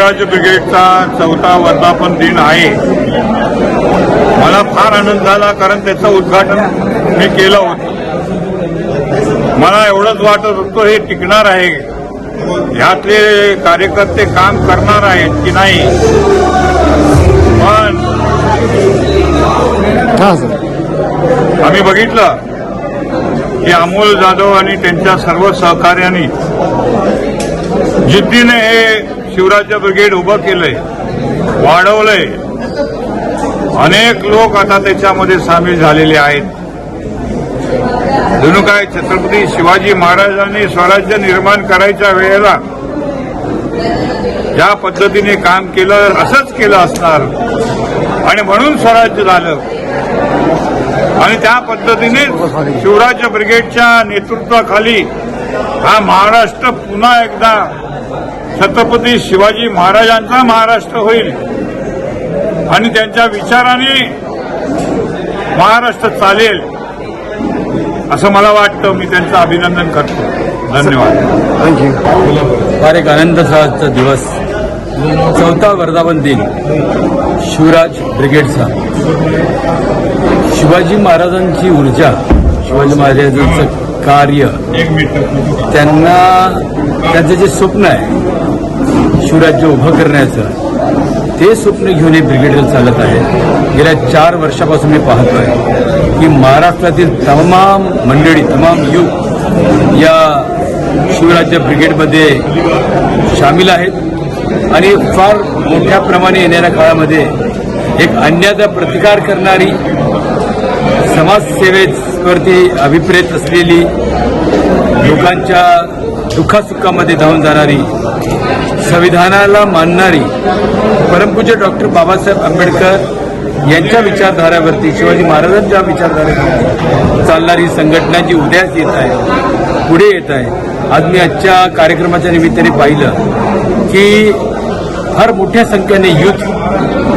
शिवराज ब्रिगेडचा चौथा वर्धापन दिन आहे. मला फार आनंद झाला कारण त्याचं उद्घाटन मी केलं होतं. मला एवढंच वाटत होतं हे टिकणार आहे. ह्यातले कार्यकर्ते काम करणार आहेत की नाही? पण आम्ही बघितलं की अमोल जाधव आणि त्यांच्या सर्व सहकार्यांनी जिद्दीने हे शिवराज्य ब्रिगेड उभं केलंय वाढवलंय. अनेक लोक आता त्याच्यामध्ये सामील झालेले आहेत. जणू काय छत्रपती शिवाजी महाराजांनी स्वराज्य निर्माण करायच्या वेळेला ज्या पद्धतीने काम केलं असंच केलं असणार. आणि म्हणून स्वराज्य झालं. आणि त्या पद्धतीने शिवराज्य ब्रिगेडच्या नेतृत्वाखाली हा महाराष्ट्र पुन्हा एकदा छत्रपती शिवाजी महाराजांचा महाराष्ट्र होईल. आणि त्यांच्या विचाराने महाराष्ट्र चालेल. असं मला वाटतं. मी त्यांचं अभिनंदन करतो. धन्यवाद. थँक्यू फार एक आनंदाचा दिवस. चौथा वर्धापन दिन. शिवराज ब्रिगेडचा शिवाजी महाराजांची ऊर्जा शिवाजी महाराजांचं कार्य त्यांना त्यांचं जे स्वप्न आहे शिवराज्य उभं करण्याचं ते स्वप्न घेऊन हे ब्रिगेडियर चालत आहे. गेल्या चार वर्षापासून मी पाहतोय की महाराष्ट्रातील तमाम मंडळी तमाम युग या शिवराज्य ब्रिगेडमध्ये सामील आहेत. आणि फार मोठ्या प्रमाणे येणाऱ्या काळामध्ये एक अन्याचा प्रतिकार करणारी समाजसेवेवरती अभिप्रेत असलेली लोकांच्या दुःखासुखामध्ये धावून जाणारी संविधानाला मानणारी परमपूज्य डॉक्टर बाबासाहेब आंबेडकर यांच्या विचारधाऱ्यावरती शिवाजी महाराजांच्या विचारधारेवरती चालणारी संघटना जी उद्यास येत आहे पुढे येत आहे आज मी आजच्या कार्यक्रमाच्या निमित्ताने पाहिलं की फार मोठ्या संख्येने युथ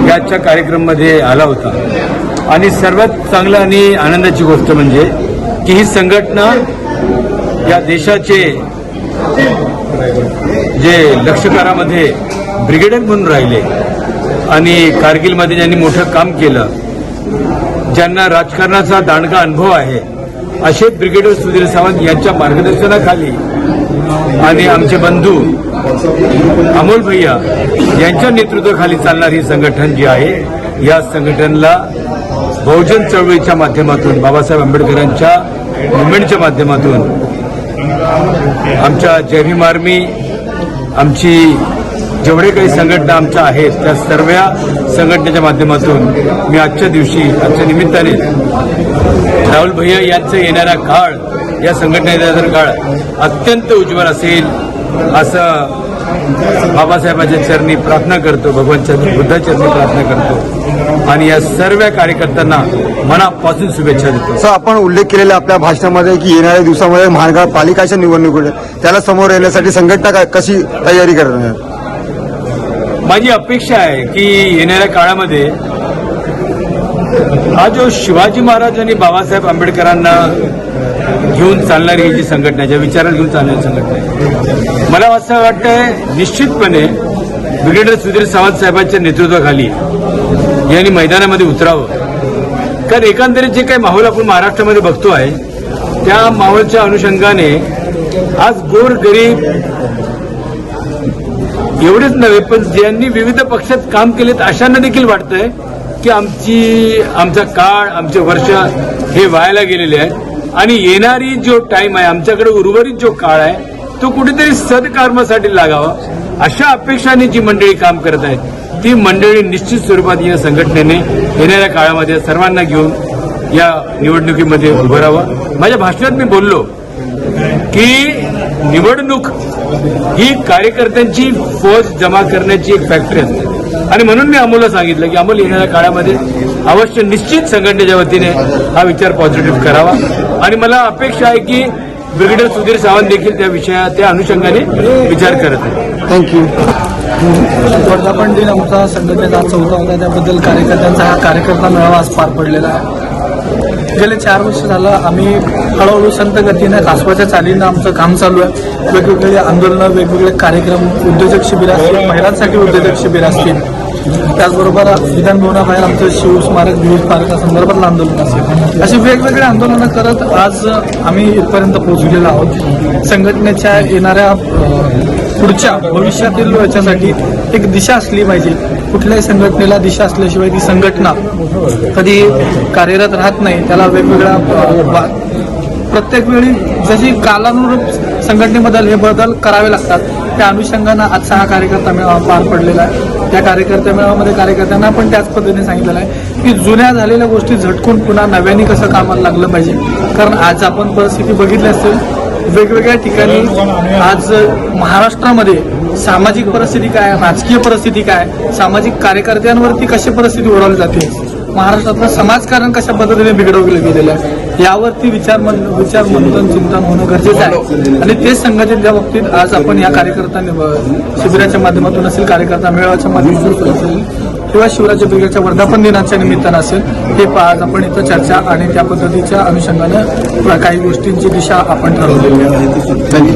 याच्या कार्यक्रममध्ये आला होता. आणि सर्वात चांगलं आणि आनंदाची गोष्ट म्हणजे की ही संघटना या देशाचे जे लष्करामध्ये ब्रिगेडियर म्हणून राहिले आणि कारगिलमध्ये ज्यांनी मोठं काम केलं ज्यांना राजकारणाचा दांडगा अनुभव आहे असे ब्रिगेडियर सुधीर सावंत यांच्या मार्गदर्शनाखाली आणि आमचे बंधू अमोल भैया यांच्या नेतृत्वाखाली चालणारी संघटन जी आहे या संघटनेला बहुजन चळवळीच्या माध्यमातून बाबासाहेब आंबेडकरांच्या मुवमेंटच्या माध्यमातून आमच्या जय आर्मी आमची जेवढे काही संघटना आमच्या आहेत त्या सर्व संघटनेच्या माध्यमातून मी आजच्या दिवशी आजच्या निमित्ताने राहुल भैया यांचं येणारा काळ या संघटनेचा जर काळ अत्यंत उज्ज्वल असेल असं बाबासाहेबांच्या चरणी प्रार्थना करतो भगवानच्या बुद्धाचरणी प्रार्थना करतो आणि या सर्व कार्यकर्त्यांना मनापासून शुभेच्छा देतो सर आपण उल्लेख केलेला आपल्या भाषणामध्ये की येणाऱ्या दिवसामध्ये महानगरपालिकाच्या निवडणूक होईल त्याला समोर येण्यासाठी संघटना कशी तयारी करणार? माझी अपेक्षा आहे की येणाऱ्या काळामध्ये हा जो शिवाजी महाराज आणि बाबासाहेब आंबेडकरांना घेऊन चालणारी ही जी संघटना आहे, ज्या विचारात घेऊन चालणारी संघटना आहे. मला असं वाटतंय निश्चितपणे ब्रिगेडियर सुधीर सावंत साहेबांच्या नेतृत्वाखाली यांनी मैदानामध्ये उतरावं. कारण एकंदरीत जे काही माहोल आपण महाराष्ट्रामध्ये बघतो आहे त्या माहोलच्या अनुषंगाने आज गोर गरीब एवढेच नव्हे पण ज्यांनी विविध पक्षात काम केलेत अशांना देखील वाटतंय की आमची आमचा काळ आमचे वर्ष हे व्हायला गेलेले आहेत. आणि येणारी जो टाइम आहे आमच्याकडे उर्वरित जो काळ आहे तो कुठेतरी सदकर्मासाठी लागावा. अशा अपेक्षाने जी मंडळी काम करत आहेत ती मंडळी निश्चित स्वरूपात या संघटनेने येणाऱ्या काळामध्ये सर्वांना घेऊन या निवडणुकीमध्ये उभं राहावं. माझ्या भाषणात मी बोललो की निवडणूक ही कार्यकर्त्यांची फौज जमा करण्याची एक फॅक्टरी असते. आणि म्हणून मी अमोलला सांगितलं की अमोल येणाऱ्या काळामध्ये अवश्य निश्चित संघटनेच्या वतीने हा विचार पॉझिटिव्ह करावा. आणि मला अपेक्षा आहे की ब्रिगेडियर सुधीर सावंत देखील त्या विषया त्या अनुषंगाने विचार करत आहेत. थँक्यू वर्धापन दिन आमचा संघटनेचा आज चौथा होता. त्याबद्दल कार्यकर्त्यांचा हा कार्यकर्ता मेळावा आज पार पडलेला आहे. गेले चार वर्ष झालं आम्ही हळूहळू संत गतीने कासवाच्या चालीनं आमचं काम चालू आहे. वेगवेगळे आंदोलनं वेगवेगळे कार्यक्रम उद्योजक शिबिर असतील महिलांसाठी उद्योजक शिबिर असतील. त्याचबरोबर विधान भवनाबाहेर आमचं शिव स्मारक विविध स्मारकासंदर्भातलं आंदोलन असेल. अशी वेगवेगळे आंदोलनं करत आज आम्ही इथपर्यंत पोहोचलेलो आहोत. संघटनेच्या येणाऱ्या पुढच्या भविष्यातील याच्यासाठी एक दिशा असली पाहिजे. कुठल्याही संघटनेला दिशा असल्याशिवाय ती संघटना कधी कार्यरत राहत नाही. त्याला वेगवेगळ्या प्रत्येक वेळी जशी कालानुरूप संघटनेबद्दल हे बदल करावे लागतात त्या अनुषंगानं आजचा हा कार्यकर्ता मेळावा पार पडलेला आहे. त्या कार्यकर्त्या मेळाव्यामध्ये कार्यकर्त्यांना पण त्याच पद्धतीने सांगितलेलं आहे की जुन्या झालेल्या गोष्टी झटकून पुन्हा नव्याने कसं कामाला लागलं पाहिजे. कारण आज आपण परिस्थिती बघितली असेल वेगवेगळ्या ठिकाणी आज महाराष्ट्रामध्ये सामाजिक परिस्थिती काय राजकीय परिस्थिती काय सामाजिक कार्यकर्त्यांवरती कशी परिस्थिती ओढवली जाते? महाराष्ट्रातलं समाजकारण कशा पद्धतीने बिघडवलं गेलेलं आहे यावरती विचार मन- विचार मंथन चिंतन होणं गरजेचं आहे. आणि तेच संघटनेच्या बाबतीत आज आपण या कार्यकर्त्यांनी शिबिराच्या माध्यमातून असेल कार्यकर्ता मेळाव्याच्या माध्यमातून असेल किंवा शिवराज्य ब्रिगेडच्या वर्धापन दिनाच्या निमित्तानं असेल हे आज आपण इथं चर्चा आणि त्या पद्धतीच्या अनुषंगानं काही गोष्टींची दिशा आपण ठरवलेली आहे.